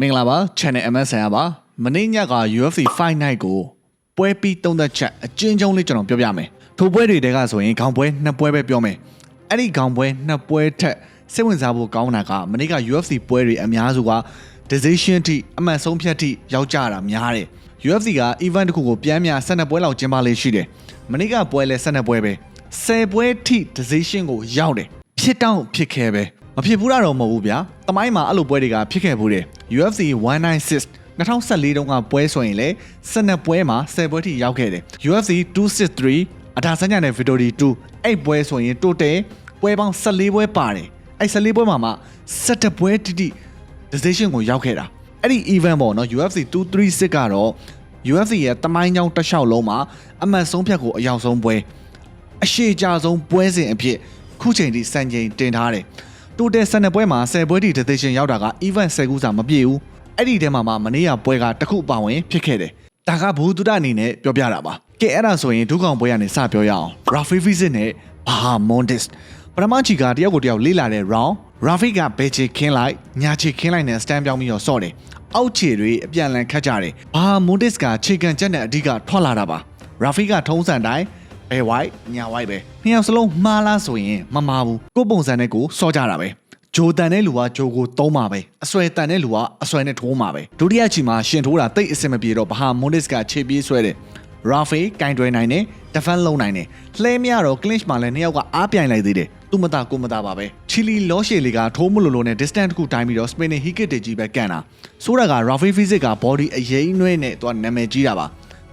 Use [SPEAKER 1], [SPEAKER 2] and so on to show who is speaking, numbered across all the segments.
[SPEAKER 1] မင်္ဂလာပါ channel MSN ရပါမနေ့ညက UFC Fight Night ကိုပွဲပြီးသုံးသက်ချက်အကျဉ်းချုပ်လေးကျွန်တော်ပြောပြမယ်ထိုပွဲတွေတဲကဆိုရင်ခေါင်းပွဲနှစ်ပွဲပဲပြောမယ်အဲ့ဒီခေါင်းပွဲနှစ်ပွဲထက်စိတ်ဝင်စားဖို့ကောင်းတာကမနေ့က UFC ပွဲတွေအများစုက decision ထိအမှန်ဆုံးဖြတ်ထိရောက်ကြတာများတယ် UFC က event တစ်ခုကိုပြန်များ12ပွဲလောက်ကျင်းပလေးရှိတယ်မနေ့ကပွဲလဲ12ပွဲပဲ10ပွဲထိ decision ကိုရောက်တယ်ဖြစ်တောင့်ဖြစ်ခဲပဲ မဖြစ်ဘူးတာတော့မဟုတ်ဘူးဗျာတမိုင်းမှာအဲ့လိုပွဲတွေကဖြစ်ခဲ့ဘူးတယ် UFC 196 2014တုန်းကပွဲဆိုရင်လေ12ပွဲမှာ10ပွဲထိရောက်ခဲ့တယ် UFC 263အထာစညနဲ့ Victory 2အဲ့ပွဲဆိုရင် total ပွဲပေါင်း14ပွဲပါတယ်အဲ့14ပွဲမှာမှ17ပွဲတိတိ decision ကိုရောက်ခဲ့တာအဲ့ဒီ event ပေါ့နော် UFC 236ကတော့ UFC ရဲ့တမိုင်းကြောင်းတစ်လျှောက်လုံးမှာအမှတ်ဆုံးဖြတ်ကိုအရောက်ဆုံးပွဲအရှိကြဆုံးပွဲစဉ်အဖြစ်ခုချိန်ထိစံချိန်တင်ထားတယ် တိုတယ်12ပွဲမှာ10ပွဲထိ decision ရောက်တာက event 10ခုစာမပြည့်ဘူးအဲ့ဒီထဲမှာမှမနေ့ကပွဲကတစ်ခုပါဝင်ဖြစ်ခဲ့တယ်ဒါကဘူဒုဒအနေနဲ့ပြောပြတာပါကဲအဲ့ဒါဆိုရင်ဒုကောင်ပွဲကနေစပြောရအောင် Rafi Fizit နဲ့ Baha Mondes ပထမချီကတယောက်ကိုတယောက်လေးလာတဲ့ round Rafi ကဘယ်ချီခင်းလိုက်ညာချီခင်းလိုက်နဲ့ stand ပြောင်းပြီးတော့ဆော့တယ်အောက်ခြေတွေအပြန်လန်ခတ်ကြတယ်ဘာမွန်ဒစ်ကခြေကန်ချက်နဲ့အဓိကထွက်လာတာပါရာဖီကထုံးစံတိုင်း ဘယ်ဝိုက်ညာဝိုက်ပဲနှစ်ယောက်စလုံးမှားလားဆိုရင်မမှားဘူးကိုပုံစံနဲ့ကိုစောကြတာပဲဂျိုတန်တဲ့လူကဂျိုကိုသုံးမှာပဲအဆွဲတန်တဲ့လူကအဆွဲနဲ့ထိုးမှာပဲဒုတိယချီမှာရှင်ထိုးတာတိတ်အဆင်မပြေတော့ဘာမွန်ဒစ်ကခြေပြေးဆွဲတယ်ရာဖီကင်တွယ်နိုင်တယ်ဒဖန်လုံးနိုင်တယ်လှဲမရတော့ clinch မှာလည်းနှစ်ယောက်ကအားပြိုင်လိုက်သေးတယ်သူမသားကိုမသားပါပဲချီလီလောရှေလီကထိုးမလို့လို့နဲ့ distance တစ်ခုတိုင်းပြီးတော့ spinning hit kick တွေကြီးပဲကန်တာဆိုတော့က Rafi Physics က body အရင်နှွဲနဲ့သူကနာမည်ကြီးတာပါ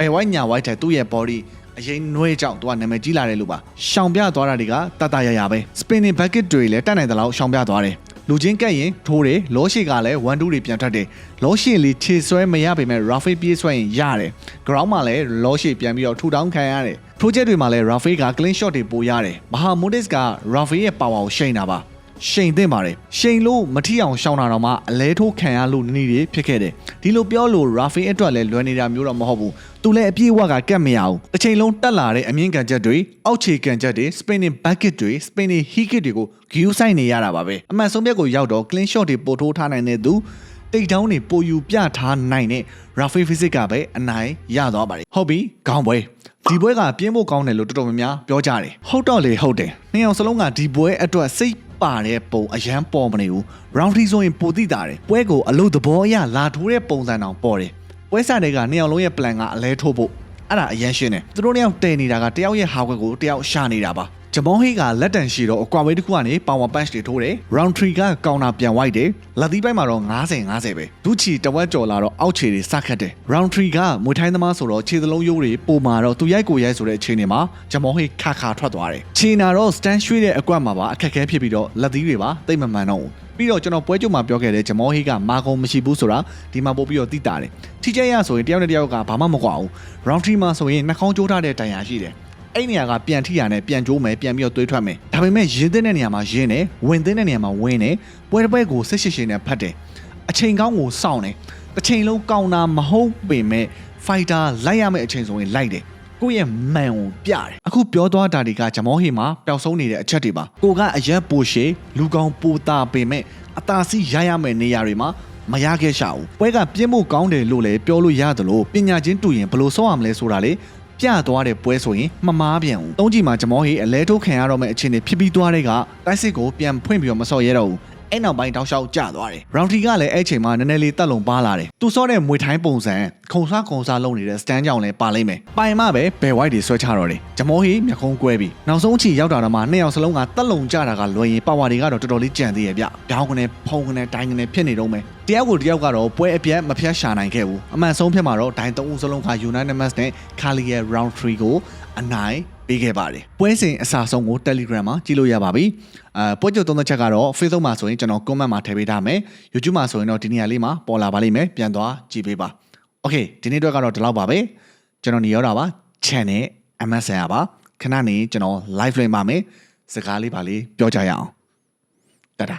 [SPEAKER 1] အဲဝိုင်းညာဝိုင်းတဲ့သူ့ရဲ့ body အရင်နှွဲကြောင့်သူကနာမည်ကြီးလာတယ်လို့ပါရှောင်ပြသွားတာတွေကတတရရပဲ spinning bucket တွေလည်းတက်နိုင်တဲ့လောက်ရှောင်ပြသွားတယ်လူချင်းကက်ရင်ထိုးတယ်လောရှေကလည်း1 2တွေပြန်ထွက်တယ်လောရှေလေးခြေဆွဲမရပေမဲ့ Rafi ပြေးဆွဲရင်ရတယ် ground မှာလည်းလောရှေပြန်ပြီးတော့ထူထောင်ခံရတယ် project တွေမှာလည်း Rafi က clean shot တွေပိုရတယ် Mahamudis က Rafi ရဲ့ power ကိုရှိန်တာပါ ရှိန်သင့်ပါတယ်ရှိန်လို့မထီအောင်ရှောင်းတာတော့မှအလဲထိုးခံရလို့နည်းနည်းတွေဖြစ်ခဲ့တယ်ဒီလိုပြောလို့ Rafi အတွက်လည်းလွယ်နေတာမျိုးတော့မဟုတ်ဘူးသူလည်းအပြည့်အဝကကတ်မရဘူးတစ်ချိန်လုံးတက်လာတဲ့အမြင့်ကန်ချက်တွေအောက်ခြေကန်ချက်တွေ spinning bucket တွေ spinning hit kick တွေကို view ဆိုင်နေရတာပါပဲအမှန်ဆုံးပြက်ကိုရောက်တော့ clean shot တွေပို့ထိုးထားနိုင်တဲ့သူတိတ်တောင်းတွေပိုယူပြထားနိုင်တဲ့ Rafi Physics ကပဲအနိုင်ရသွားပါတယ်ဟုတ်ပြီခေါင်းပွဲဒီပွဲကပြင်းဖို့ကောင်းတယ်လို့တော်တော်များများပြောကြတယ်ဟုတ်တော့လေဟုတ်တယ်နှစ်ယောက်စလုံးကဒီပွဲအတွက်စိတ် ပါတဲ့ပုံအရန်ပေါ်မနေဘူး round 3ဆိုရင်ပိုတိတာတယ်ပွဲကိုအလို့သဘောအရလာထိုးတဲ့ပုံစံတောင်ပေါ်တယ်ပွဲစားတွေကနှစ်ယောက်လုံးရဲ့ plan ကအလဲထိုးဖို့အဲ့ဒါအရန်ရှင်းတယ်သူတို့နှစ်ယောက်တည်နေတာကတယောက်ရဲ့ဟာခွက်ကိုတယောက်ရှာနေတာပါ ဂျမောဟေးကလက်တန်ရှိတော့အကွာဝေးတစ်ခုကနေ power punch တွေထိုးတယ် round 3ကကောင်တာပြန်ဝိုက်တယ်လက်သီးပိုင်းမှာတော့90 90ပဲဒုချီတဝက်ကျော်လာတော့အောက်ခြေတွေစခတ်တယ် round 3ကမွေထိုင်းသမားဆိုတော့ခြေစလုံးရိုးတွေပုံမာတော့သူရိုက်ကိုရိုက်ဆိုတဲ့အခြေအနေမှာဂျမောဟေးခါခါထွက်သွားတယ်ခြေနာတော့ stand ရွှေ့တဲ့အကွက်မှာပါအခက်အခဲဖြစ်ပြီးတော့လက်သီးတွေပါတိတ်မမှန်တော့ဘူးပြီးတော့ကျွန်တော်ပွဲကြုံမှာပြောခဲ့တဲ့ဂျမောဟေးကမာကုံမရှိဘူးဆိုတာဒီမှာပို့ပြီးတော့သိတာတယ်ထိကျရဆိုရင်တယောက်နဲ့တယောက်ကဘာမှမကွာဘူး round 3မှာဆိုရင်နှာခေါင်းကျိုးထားတဲ့တန်ရာရှိတယ် အဲ့နေရာကပြန်ထိရနဲ့ပြန်ကျိုးမယ်ပြန်ပြီးတော့သွေးထွက်မယ်ဒါပေမဲ့ရင်းတဲ့နေရာမှာရင်းတယ်ဝင်တဲ့နေရာမှာဝင်တယ်ပွဲတစ်ပွဲကိုဆက်ရှိရှိနဲ့ဖတ်တယ်အချိန်ကောင်းကိုစောင့်တယ်တစ်ချိန်လုံးကောင်းတာမဟုတ်ပေမဲ့ fighter လိုက်ရမယ့်အချိန်ဆိုရင်လိုက်တယ်ကိုယ့်ရဲ့မန်ကိုပြတယ်အခုပြောသွားတာတွေကဂျမောဟေမှာပျောက်ဆုံးနေတဲ့အချက်တွေပါကိုကအရက်ပိုရှေလူကောင်းပိုတာပေမဲ့အသာစီးရရမယ့်နေရာတွေမှာမရခဲ့ရှာဘူးပွဲကပြင်းဖို့ကောင်းတယ်လို့လည်းပြောလို့ရတယ်လို့ပညာချင်းတူရင်ဘယ်လိုဆောက်ရမလဲဆိုတာလေ ပြသွားတဲ့ပွဲဆိုရင်မမားပြန်ဘူး။သုံးကြည့်မှာဂျမောဟေအလဲထိုးခံရတော့မယ့်အခြေအနေဖြစ်ပြီးသွားတဲ့ကတိုက်စစ်ကိုပြန်ဖွင့်ပြီးတော့မဆော့ရဲတော့ဘူး။အဲ့နောက်ပိုင်းတောက်လျှောက်ကျသွားတယ်။ round 3ကလည်းအဲ့ချိန်မှာနည်းနည်းလေးတက်လုံပါလာတယ်။သူစောတဲ့မွေထိုင်းပုံစံခုံစားခုံစားလုပ်နေတဲ့ stand ကြောင့်လည်းပါလိမ့်မယ်။ပိုင်မပဲဘယ် white တွေဆွဲချတော့တယ်။ဂျမောဟေမျက်ခုံးကွဲပြီးနောက်ဆုံးအချိန်ရောက်တာတော့မှနှစ်ယောက်စလုံးကတက်လုံကြတာကလွယ်ရင်ပါဝါတွေကတော့တော်တော်လေးကြံသေးရဲ့ဗျ။ပြောင်းကနေဖုံကနေတိုင်းကနေဖြစ်နေတော့မယ်။ တယောက်ကိုတယောက်ကတော့ပွဲအပြတ်မဖြတ်ရှာနိုင်ခဲ့ဘူးအမှန်ဆုံးဖြစ်မှာတော့ဒိုင်သုံးဦးစလုံးက Unanimous နဲ့ Kali ရဲ့ round 3ကိုအနိုင်ပေးခဲ့ပါတယ်ပွဲစဉ်အစားဆုံးကို Telegram မှာကြည့်လို့ရပါပြီအဲပွဲကြုံသုံးသက်ချက်ကတော့ Facebook မှာဆိုရင်ကျွန်တော် comment မှာထည့်ပေးထားမယ် YouTube မှာဆိုရင်တော့ဒီနေရာလေးမှာပေါ်လာပါလိမ့်မယ်ပြန်သွားကြည့်ပေးပါ Okay ဒီနေ့အတွက်ကတော့ဒီလောက်ပါပဲကျွန်တော်နေရောက်တာပါ channel MSN ပါခဏနေကျွန်တော် live လွှင့်ပါမယ်စကားလေးပါလေးပြောကြရအောင်တတာ